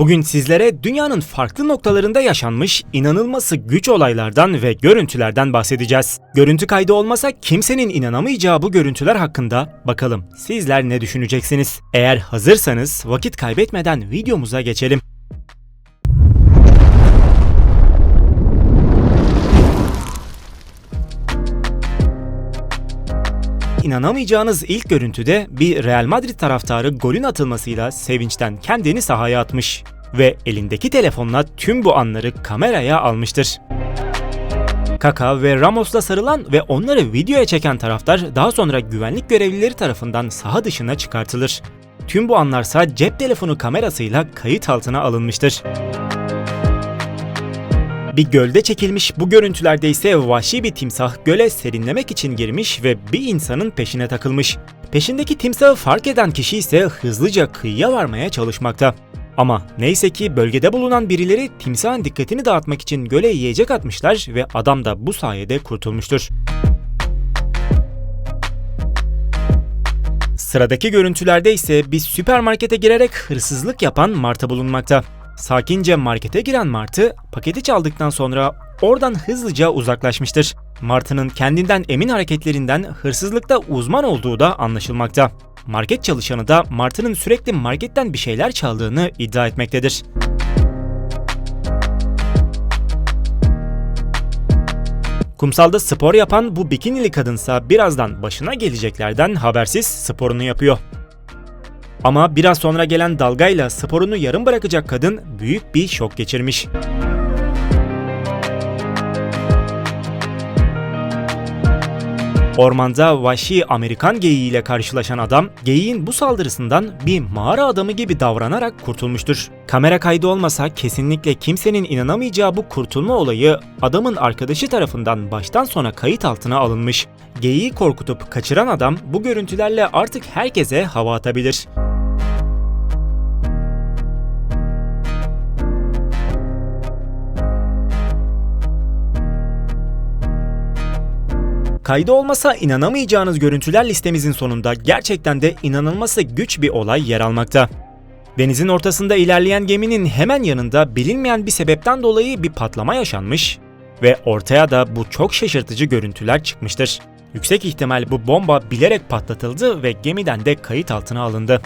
Bugün sizlere dünyanın farklı noktalarında yaşanmış inanılması güç olaylardan ve görüntülerden bahsedeceğiz. Görüntü kaydı olmasa kimsenin inanamayacağı bu görüntüler hakkında bakalım sizler ne düşüneceksiniz? Eğer hazırsanız vakit kaybetmeden videomuza geçelim. İnanamayacağınız ilk görüntüde bir Real Madrid taraftarı golün atılmasıyla sevinçten kendini sahaya atmış ve elindeki telefonla tüm bu anları kameraya almıştır. Kaka ve Ramos'la sarılan ve onları videoya çeken taraftar daha sonra güvenlik görevlileri tarafından saha dışına çıkartılır. Tüm bu anlarsa cep telefonu kamerasıyla kayıt altına alınmıştır. Bir gölde çekilmiş bu görüntülerde ise vahşi bir timsah göle serinlemek için girmiş ve bir insanın peşine takılmış. Peşindeki timsahı fark eden kişi ise hızlıca kıyıya varmaya çalışmakta. Ama neyse ki bölgede bulunan birileri timsahın dikkatini dağıtmak için göle yiyecek atmışlar ve adam da bu sayede kurtulmuştur. Sıradaki görüntülerde ise bir süpermarkete girerek hırsızlık yapan Marta bulunmakta. Sakince markete giren Martı paketi çaldıktan sonra oradan hızlıca uzaklaşmıştır. Martı'nın kendinden emin hareketlerinden hırsızlıkta uzman olduğu da anlaşılmakta. Market çalışanı da Martı'nın sürekli marketten bir şeyler çaldığını iddia etmektedir. Kumsalda spor yapan bu bikinili kadınsa birazdan başına geleceklerden habersiz sporunu yapıyor. Ama biraz sonra gelen dalgayla sporunu yarım bırakacak kadın büyük bir şok geçirmiş. Ormanda vahşi Amerikan geyiğiyle karşılaşan adam, geyiğin bu saldırısından bir mağara adamı gibi davranarak kurtulmuştur. Kamera kaydı olmasa kesinlikle kimsenin inanamayacağı bu kurtulma olayı adamın arkadaşı tarafından baştan sona kayıt altına alınmış. Geyiği korkutup kaçıran adam bu görüntülerle artık herkese hava atabilir. Kaydı olmasa inanamayacağınız görüntüler listemizin sonunda gerçekten de inanılması güç bir olay yer almakta. Denizin ortasında ilerleyen geminin hemen yanında bilinmeyen bir sebepten dolayı bir patlama yaşanmış ve ortaya da bu çok şaşırtıcı görüntüler çıkmıştır. Yüksek ihtimal bu bomba bilerek patlatıldı ve gemiden de kayıt altına alındı.